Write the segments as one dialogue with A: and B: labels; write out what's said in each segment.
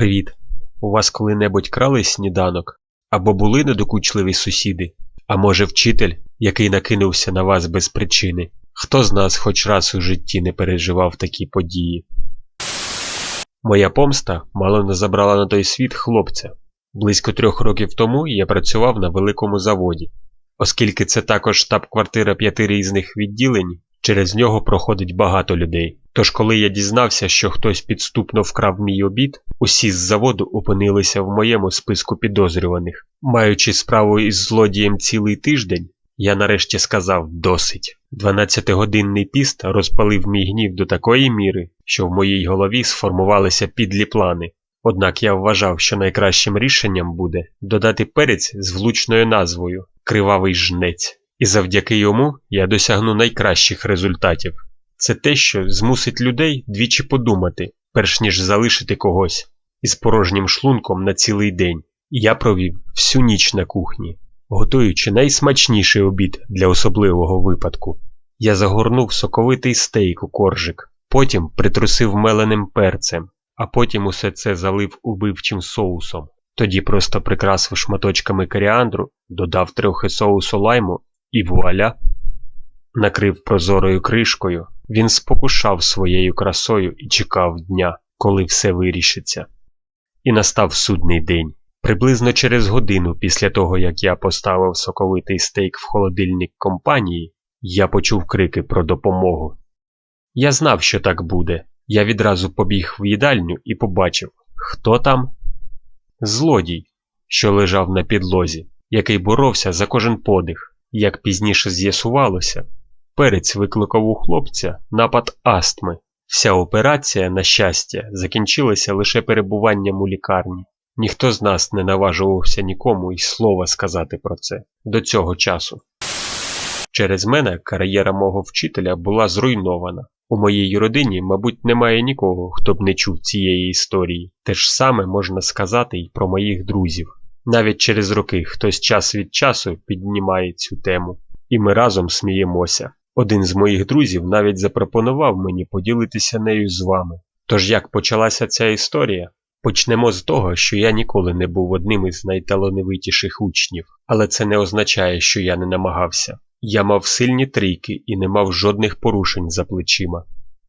A: Привіт. У вас коли-небудь крали сніданок? Або були недокучливі сусіди? А може вчитель, який накинувся на вас без причини? Хто з нас хоч раз у житті не переживав такі події? Моя помста мало не забрала на той світ хлопця. Близько трьох років тому я працював на великому заводі. Оскільки це також штаб-квартира п'яти різних відділень, через нього проходить багато людей. Тож, коли я дізнався, що хтось підступно вкрав мій обід, усі з заводу опинилися в моєму списку підозрюваних. Маючи справу із злодієм цілий тиждень, я нарешті сказав досить. Дванадцятигодинний піст розпалив мій гнів до такої міри, що в моїй голові сформувалися підлі плани. Однак я вважав, що найкращим рішенням буде додати перець з влучною назвою Кривавий жнець, і завдяки йому я досягну найкращих результатів. Це те, що змусить людей двічі подумати, перш ніж залишити когось із порожнім шлунком на цілий день. І я провів всю ніч на кухні, готуючи найсмачніший обід для особливого випадку. Я загорнув соковитий стейк у коржик, потім притрусив меленим перцем, а потім усе це залив убивчим соусом. Тоді просто прикрасив шматочками коріандру, додав трохи соусу лайму і вуаля, накрив прозорою кришкою. Він спокушав своєю красою і чекав дня, коли все вирішиться. І настав судний день. Приблизно через годину після того, як я поставив соковитий стейк в холодильник компанії, я почув крики про допомогу. Я знав, що так буде. Я відразу побіг в їдальню і побачив, хто там? Злодій, що лежав на підлозі, який боровся за кожен подих. Як пізніше з'ясувалося, перець викликав у хлопця напад астми. Вся операція, на щастя, закінчилася лише перебуванням у лікарні. Ніхто з нас не наважувався нікому й слова сказати про це до цього часу. Через мене кар'єра мого вчителя була зруйнована. У моїй родині, мабуть, немає нікого, хто б не чув цієї історії. Те ж саме можна сказати й про моїх друзів. Навіть через роки хтось час від часу піднімає цю тему, і ми разом сміємося. Один з моїх друзів навіть запропонував мені поділитися нею з вами. Тож як почалася ця історія? Почнемо з того, що я ніколи не був одним із найталановитіших учнів, але це не означає, що я не намагався. Я мав сильні трійки і не мав жодних порушень за плечима.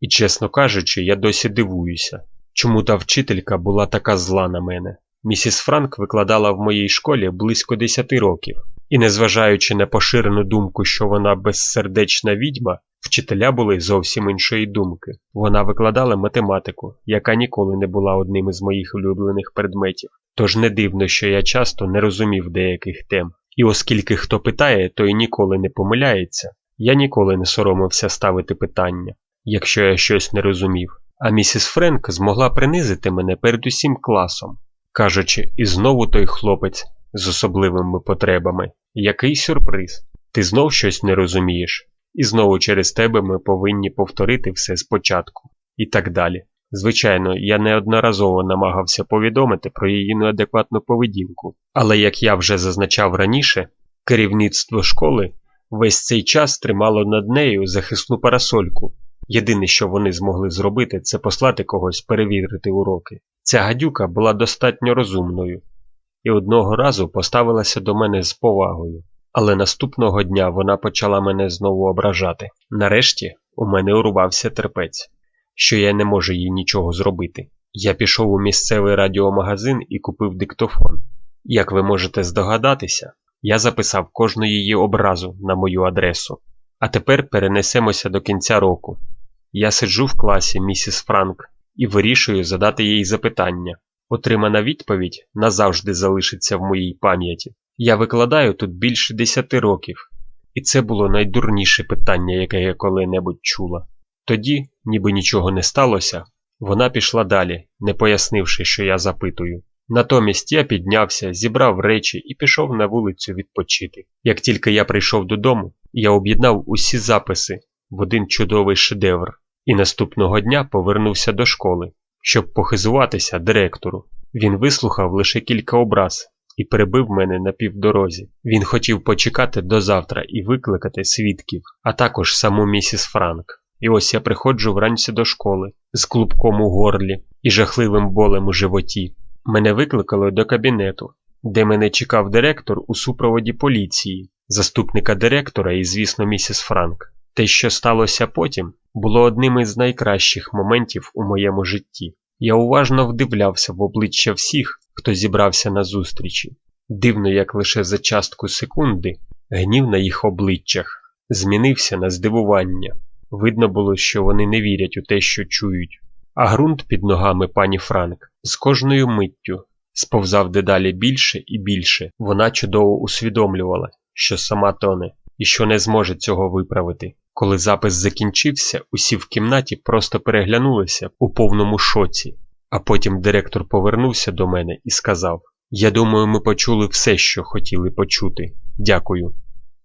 A: І, чесно кажучи, я досі дивуюся, чому та вчителька була така зла на мене. Місіс Франк викладала в моїй школі близько 10 років, і, незважаючи на поширену думку, що вона безсердечна відьма, вчителя були зовсім іншої думки. Вона викладала математику, яка ніколи не була одним із моїх улюблених предметів. Тож не дивно, що я часто не розумів деяких тем. І оскільки хто питає, той ніколи не помиляється, я ніколи не соромився ставити питання, якщо я щось не розумів. А місіс Френк змогла принизити мене перед усім класом, кажучи, і знову той хлопець з особливими потребами. Який сюрприз? Ти знов щось не розумієш, і знову через тебе ми повинні повторити все спочатку, і так далі. Звичайно, я неодноразово намагався повідомити про її неадекватну поведінку, але як я вже зазначав раніше, керівництво школи весь цей час тримало над нею захисну парасольку. Єдине, що вони змогли зробити, це послати когось перевірити уроки. Ця гадюка була достатньо розумною і одного разу поставилася до мене з повагою, але наступного дня вона почала мене знову ображати. Нарешті у мене урвався терпець що я не можу їй нічого зробити. Я пішов у місцевий радіомагазин і купив диктофон. Як ви можете здогадатися, я записав кожну її образу на мою адресу. А тепер перенесемося до кінця року. Я сиджу в класі місіс Франк і вирішую задати їй запитання. Отримана відповідь назавжди залишиться в моїй пам'яті. Я викладаю тут більше десяти років, і це було найдурніше питання, яке я коли-небудь чула. Тоді, ніби нічого не сталося, вона пішла далі, не пояснивши, що я запитую. Натомість я піднявся, зібрав речі і пішов на вулицю відпочити. Як тільки я прийшов додому, я об'єднав усі записи в один чудовий шедевр і наступного дня повернувся до школи, щоб похизуватися директору. Він вислухав лише кілька образ і перебив мене на півдорозі. Він хотів почекати до завтра і викликати свідків, а також саму місіс Франк. І ось я приходжу вранці до школи з клубком у горлі і жахливим болем у животі. Мене викликали до кабінету, де мене чекав директор у супроводі поліції, заступника директора і, звісно, місіс Франк. Те, що сталося потім, було одним із найкращих моментів у моєму житті. Я уважно вдивлявся в обличчя всіх, хто зібрався на зустрічі. Дивно, як лише за частку секунди гнів на їх обличчях змінився на здивування. Видно було, що вони не вірять у те, що чують. А ґрунт під ногами пані Франк з кожною миттю сповзав дедалі більше і більше. Вона чудово усвідомлювала, що сама тоне і що не зможе цього виправити. Коли запис закінчився, усі в кімнаті просто переглянулися у повному шоці, а потім директор повернувся до мене і сказав: Я думаю, ми почули все, що хотіли почути. Дякую.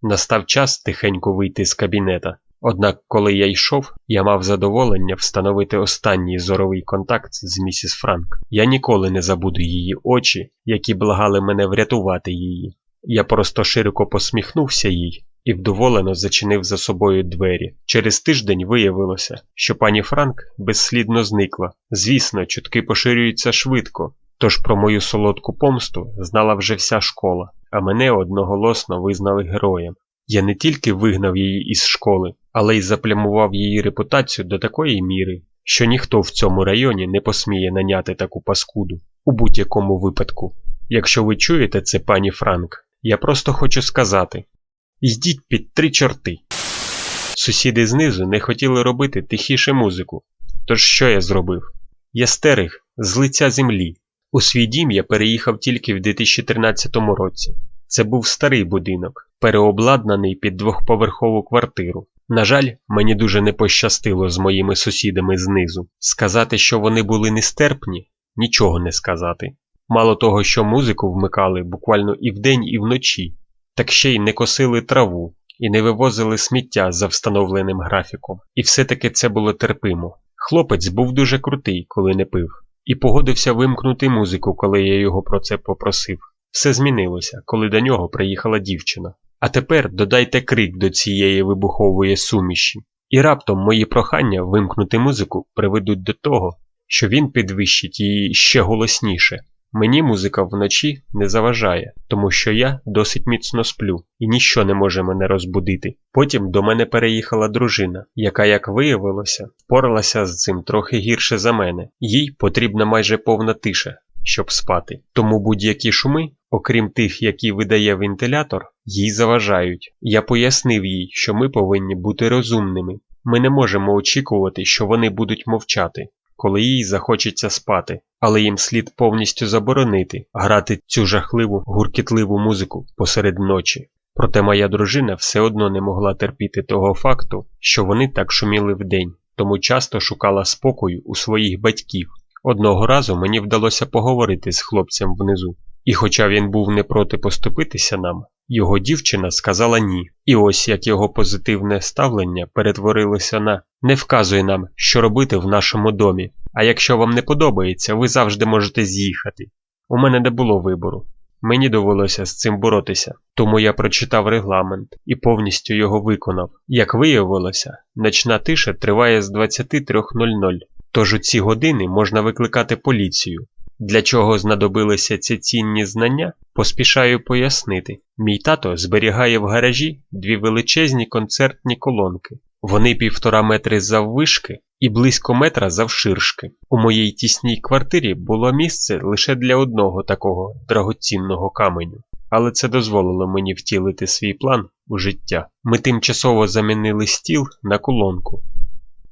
A: Настав час тихенько вийти з кабінета. Однак, коли я йшов, я мав задоволення встановити останній зоровий контакт з місіс Франк. Я ніколи не забуду її очі, які благали мене врятувати її. Я просто широко посміхнувся їй і вдоволено зачинив за собою двері. Через тиждень виявилося, що пані Франк безслідно зникла. Звісно, чутки поширюються швидко, тож про мою солодку помсту знала вже вся школа, а мене одноголосно визнали героєм. Я не тільки вигнав її із школи, але й заплямував її репутацію до такої міри, що ніхто в цьому районі не посміє наняти таку паскуду. У будь-якому випадку. Якщо ви чуєте це, пані Франк, я просто хочу сказати йдіть під три чорти. Сусіди знизу не хотіли робити тихіше музику. Тож що я зробив? Я стерег з лиця землі. У свій дім я переїхав тільки в 2013 році. Це був старий будинок, переобладнаний під двохповерхову квартиру. На жаль, мені дуже не пощастило з моїми сусідами знизу. Сказати, що вони були нестерпні, нічого не сказати. Мало того, що музику вмикали буквально і вдень, і вночі, так ще й не косили траву і не вивозили сміття за встановленим графіком. І все-таки це було терпимо. Хлопець був дуже крутий, коли не пив, і погодився вимкнути музику, коли я його про це попросив. Все змінилося, коли до нього приїхала дівчина. А тепер додайте крик до цієї вибухової суміші. І раптом мої прохання вимкнути музику приведуть до того, що він підвищить її ще голосніше. Мені музика вночі не заважає, тому що я досить міцно сплю і ніщо не може мене розбудити. Потім до мене переїхала дружина, яка, як виявилося, впоралася з цим трохи гірше за мене. Їй потрібна майже повна тиша, щоб спати. Тому будь-які шуми, окрім тих, які видає вентилятор, їй заважають. Я пояснив їй, що ми повинні бути розумними. Ми не можемо очікувати, що вони будуть мовчати, коли їй захочеться спати, але їм слід повністю заборонити грати цю жахливу гуркітливу музику посеред ночі. Проте моя дружина все одно не могла терпіти того факту, що вони так шуміли вдень, тому часто шукала спокою у своїх батьків. Одного разу мені вдалося поговорити з хлопцем внизу, і хоча він був не проти поступитися нам, його дівчина сказала ні. І ось як його позитивне ставлення перетворилося на не вказуй нам, що робити в нашому домі, а якщо вам не подобається, ви завжди можете з'їхати. У мене не було вибору. Мені довелося з цим боротися, тому я прочитав регламент і повністю його виконав. Як виявилося, ночна тиша триває з 23.00, тож у ці години можна викликати поліцію. Для чого знадобилися ці цінні знання, поспішаю пояснити. Мій тато зберігає в гаражі дві величезні концертні колонки. Вони півтора метри заввишки і близько метра завширшки. У моїй тісній квартирі було місце лише для одного такого драгоцінного каменю, але це дозволило мені втілити свій план у життя. Ми тимчасово замінили стіл на колонку,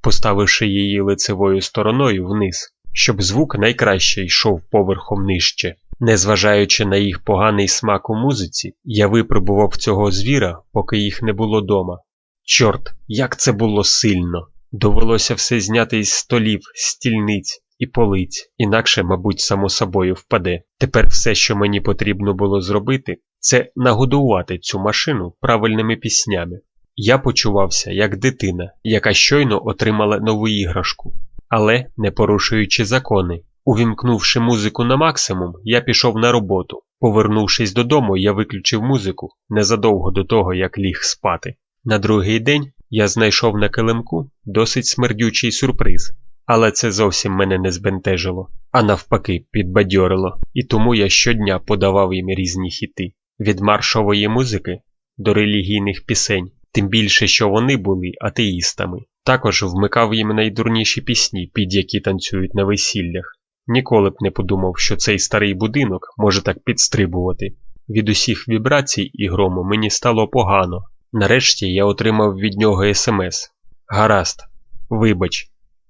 A: поставивши її лицевою стороною вниз, щоб звук найкраще йшов поверхом нижче. Незважаючи на їх поганий смак у музиці, я випробував цього звіра, поки їх не було дома. Чорт, як це було сильно! Довелося все зняти із столів, стільниць і полиць, інакше, мабуть, само собою впаде. Тепер все, що мені потрібно було зробити, це нагодувати цю машину правильними піснями. Я почувався як дитина, яка щойно отримала нову іграшку, але не порушуючи закони. Увімкнувши музику на максимум, я пішов на роботу. Повернувшись додому, я виключив музику незадовго до того, як ліг спати. На другий день я знайшов на килимку досить смердючий сюрприз, але це зовсім мене не збентежило, а навпаки, підбадьорило, і тому я щодня подавав їм різні хіти від маршової музики до релігійних пісень, тим більше, що вони були атеїстами. Також вмикав їм найдурніші пісні, під які танцюють на весіллях. Ніколи б не подумав, що цей старий будинок може так підстрибувати. Від усіх вібрацій і грому мені стало погано. Нарешті я отримав від нього смс. Гаразд, вибач,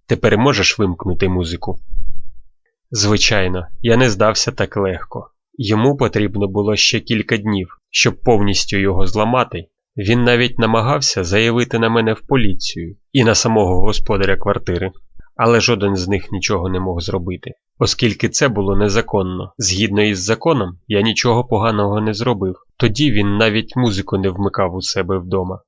A: тепер можеш вимкнути музику? Звичайно, я не здався так легко. Йому потрібно було ще кілька днів, щоб повністю його зламати. Він навіть намагався заявити на мене в поліцію і на самого господаря квартири, але жоден з них нічого не мог зробити, оскільки це було незаконно. Згідно із законом, я нічого поганого не зробив, тоді він навіть музику не вмикав у себе вдома.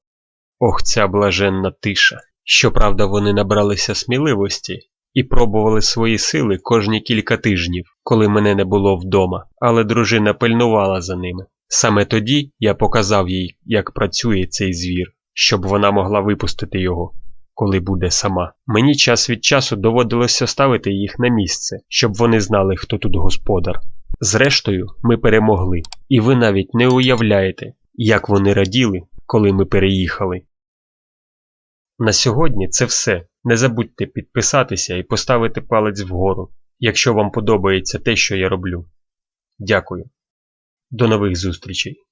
A: Ох, ця блаженна тиша. Щоправда, вони набралися сміливості і пробували свої сили кожні кілька тижнів, коли мене не було вдома, але дружина пильнувала за ними. Саме тоді я показав їй, як працює цей звір, щоб вона могла випустити його, коли буде сама. Мені час від часу доводилося ставити їх на місце, щоб вони знали, хто тут господар. Зрештою, ми перемогли, і ви навіть не уявляєте, як вони раділи, коли ми переїхали. На сьогодні це все. Не забудьте підписатися і поставити палець вгору, якщо вам подобається те, що я роблю. Дякую. До нових зустрічей!